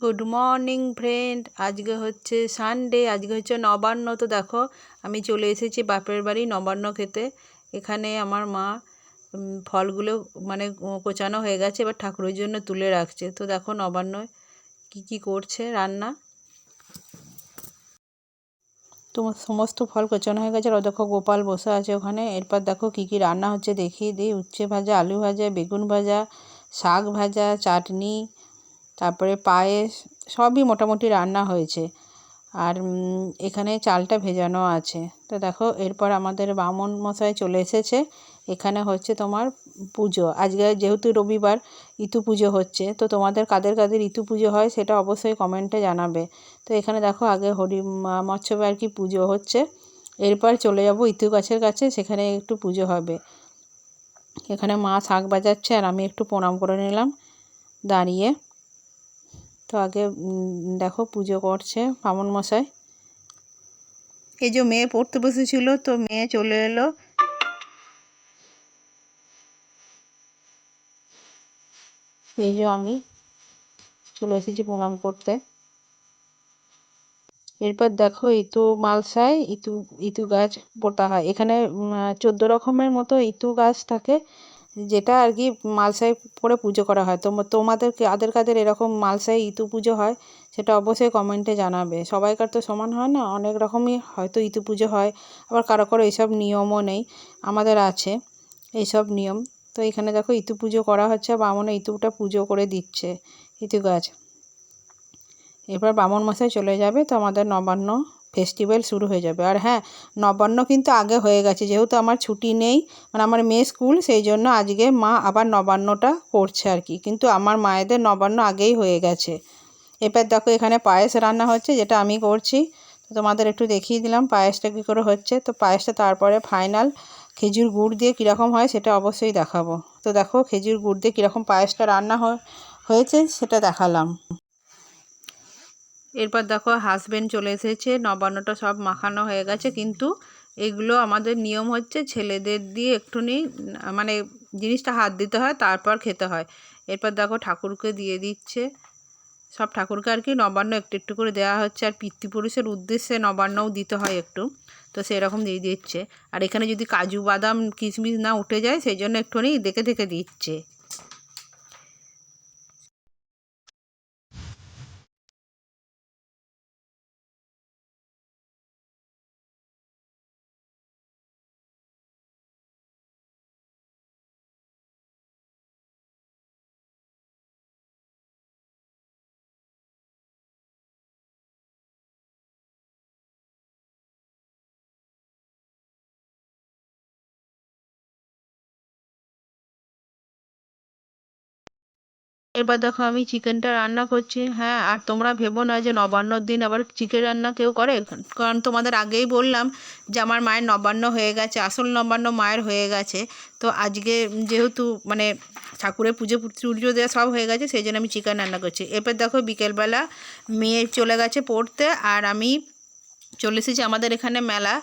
Good morning friend আজকে হচ্ছে Sunday আজকে হচ্ছে নবান্ন। তো দেখো, আমি চলে এসেছি বাপের বাড়ি নবান্ন খেতে। এখানে আমার মা ফলগুলো মানে কোচানো হয়ে গেছে, এবার ঠাকুরের জন্য তুলে রাখছে। তো দেখো নবান্ন কি কি করছে রান্না। তোমার সমস্ত ফল কোচানো হয়ে গেছে। আর দেখো গোপাল বসে আছে ওখানে। এরপর দেখো কি কি রান্না হচ্ছে দেখিয়ে দিই। উচ্ছে ভাজা, আলু ভাজা, বেগুন ভাজা, শাক ভাজা, চাটনি। তারপরে পায়েস সবই মোটামুটি রান্না হয়েছে। আর এখানে চালটা ভেজানো আছে। তো দেখো, এরপর আমাদের বামন মশাই চলে এসেছে। এখানে হচ্ছে তোমার পুজো। আজকে যেহেতু রবিবার, ইতু পুজো হচ্ছে। তো তোমাদের কাদের কাদের ইতু পুজো হয় সেটা অবশ্যই কমেন্টে জানাবে। তো এখানে দেখো, আগে হরি মৎস্যবে আর কি পুজো হচ্ছে। এরপর চলে যাব ইতু গাছের কাছে, সেখানে একটু পুজো হবে। এখানে মা শাক বাজাচ্ছে আর আমি একটু প্রণাম করে নিলাম দাঁড়িয়ে। তো আগে দেখো পুজো করছে বামন মশাই। এই যে মেয়ে পড়তে বসেছিল তো মেয়ে চলে এলো। এই যে আমি চলে এসেছি প্রণাম করতে। এরপর দেখো ইতু মালসায় ইতু ইতু গাছ পোতা হয়। এখানে চোদ্দ রকমের মতো ইতু গাছ থাকে। যেটা আর কি মালসায় পরে পুজো করা হয়। তো তোমাদের কাদের কাদের এরকম মালসায় ইতু পুজো হয়, সেটা অবশ্যই কমেন্টে জানাবে। সবাইকার তো সমান হয় না, অনেক রকমই হয়তো ইতু পুজো হয়, আবার কারও কারও এইসব নিয়মও নেই, আমাদের আছে এইসব নিয়ম। তো এখানে দেখো, ইতু পুজো করা হচ্ছে, বামনে ইতুটা পুজো করে দিচ্ছে, ইতু গাছ। এরপর বামন মশাই চলে যাবে, তো আমাদের নবান্ন ফেস্টিভ্যাল শুরু হয়ে যাবে। আর হ্যাঁ নবান্ন কিন্তু আগে হয়ে গেছে, যেহেতু আমার ছুটি নেই মানে আমার মেয়ে স্কুল, সেই জন্য আজকে মা আবার নবান্নটা করছে আর কি। কিন্তু আমার মায়েদের নবান্ন আগেই হয়ে গেছে। এবার দেখো এখানে পায়েস রান্না হচ্ছে, যেটা আমি করছি। তো তোমাদের একটু দেখিয়ে দিলাম পায়েসটা কী করে হচ্ছে। তো পায়েসটা তারপরে ফাইনাল খেজুর গুড় দিয়ে কীরকম হয় সেটা অবশ্যই দেখাবো। তো দেখো খেজুর গুড় দিয়ে কীরকম পায়েসটা রান্না হয়েছে সেটা দেখালাম। এরপর দেখো হাজব্যান্ড চলে এসেছে, নবান্নটা সব মাখানো হয়ে গেছে, কিন্তু এগুলো আমাদের নিয়ম হচ্ছে ছেলেদের দিয়ে একটুনি মানে জিনিসটা হাত দিতে হয়, তারপর খেতে হয়। এরপর দেখো ঠাকুরকে দিয়ে দিচ্ছে। সব ঠাকুরকে আর কি নবান্ন একটু একটু করে দেওয়া হচ্ছে, আর পিতৃপুরুষের উদ্দেশ্যে নবান্নও দিতে হয় একটু, তো সেরকম দিয়ে দিচ্ছে। আর এখানে যদি কাজু বাদাম কিশমিশ না উঠে যায়, সেই জন্য একটুখানি দেখে দেখে দিচ্ছে। এবার দেখো আমি চিকেনটা রান্না করছি। হ্যাঁ আর তোমরা ভেবো না যে নবান্নর দিন আবার চিকেন রান্না কেউ করে? কারণ তোমাদের আগেই বললাম যে আমার মায়ের নবান্ন হয়ে গেছে, আসল নবান্ন মায়ের হয়ে গেছে। তো আজকে যেহেতু মানে ঠাকুরের পুজো পুজো দেওয়া সব হয়ে গেছে, সেই জন্য আমি চিকেন রান্না করছি। এরপর দেখো বিকেলবেলা মেয়ে চলে গেছে পড়তে, আর আমি চলে এসেছি আমাদের এখানে মেলা।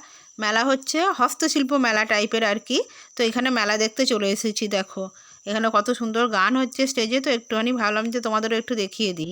মেলা হচ্ছে হস্তশিল্প মেলা টাইপের আর কি। তো এখানে মেলা দেখতে চলে এসেছি, দেখো। এখানে কত সুন্দর গান হচ্ছে স্টেজে তো একটুখানি ভাবলাম যে তোমাদেরও একটু দেখিয়ে দিই।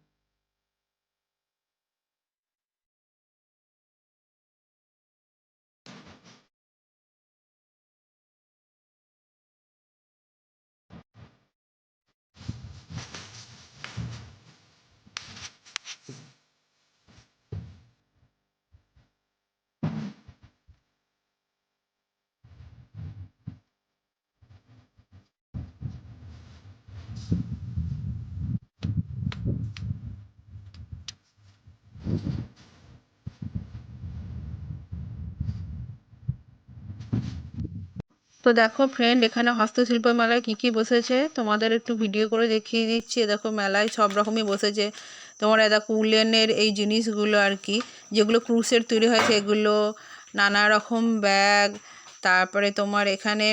তো দেখো ফ্রেন্ড এখানে হস্তশিল্প মেলায় কী কী বসেছে? তোমাদের একটু ভিডিও করে দেখিয়ে দিচ্ছি। দেখো মেলায় সব রকমই বসেছে। তোমার দেখো উলেনের এই জিনিসগুলো আর কি, যেগুলো ক্রুশের তৈরি হয় সেগুলো, নানা রকম ব্যাগ তারপরে তোমার এখানে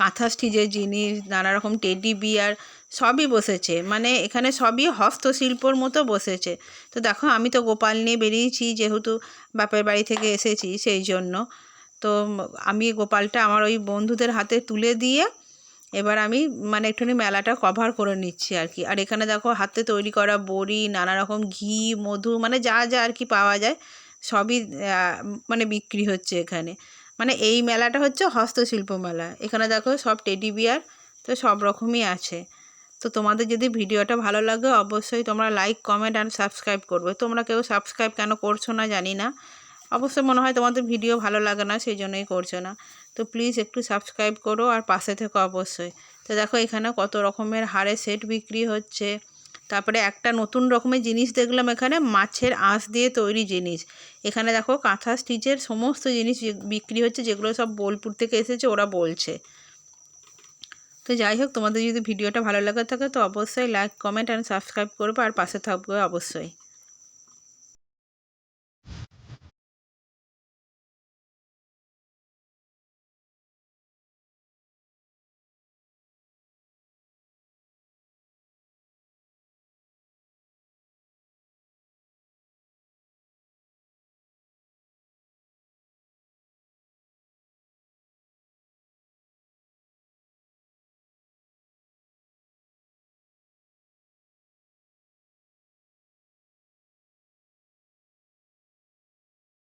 কাঁথা স্টিচের জিনিস, নানা রকম টেডি বিয়ার সবই বসেছে। মানে এখানে সবই হস্তশিল্পর মতো বসেছে। তো দেখো আমি তো গোপাল নিয়ে বেরিয়েছি, যেহেতু বাপের বাড়ি থেকে এসেছি, সেই জন্য। তো আমি গোপালটা আমার ওই বন্ধুদের হাতে তুলে দিয়ে এবার আমি মানে একটুখানি মেলাটা কভার করে নিচ্ছি আর কি। আর এখানে দেখো হাতে তৈরি করা বড়ি, নানা রকম ঘি, মধু মানে যা যা আর কি পাওয়া যায়, সবই মানে বিক্রি হচ্ছে এখানে। মানে এই মেলাটা হচ্ছে হস্তশিল্প মেলা। এখানে দেখো সব টেডি বিয়ার তো সব রকমই আছে। তো তোমাদের যদি ভিডিওটা ভালো লাগে, অবশ্যই তোমরা লাইক কমেন্ট অ্যান্ড সাবস্ক্রাইব করবে। তোমরা কেউ সাবস্ক্রাইব কেন করছ না জানি না। অবশ্যই মনে হয় তোমাদের ভিডিও ভালো লাগে না সেই জন্যই করছ না। তো প্লিজ একটু সাবস্ক্রাইব করো আর পাশে থেকো অবশ্যই। তো দেখো এখানে কত রকমের হারে সেট বিক্রি হচ্ছে। তারপরে একটা নতুন রকমের জিনিস দেখলাম এখানে, মাছের আঁশ দিয়ে তৈরি জিনিস। এখানে দেখো কাঁথা স্টিচের সমস্ত জিনিস বিক্রি হচ্ছে, যেগুলো সব বোলপুর থেকে এসেছে, ওরা বলছে। তো যাই হোক, তোমাদের যদি ভিডিওটা ভালো লাগে থাকে, তো অবশ্যই লাইক কমেন্ট অ্যান্ড সাবস্ক্রাইব করবে আর পাশে থাকবে অবশ্যই।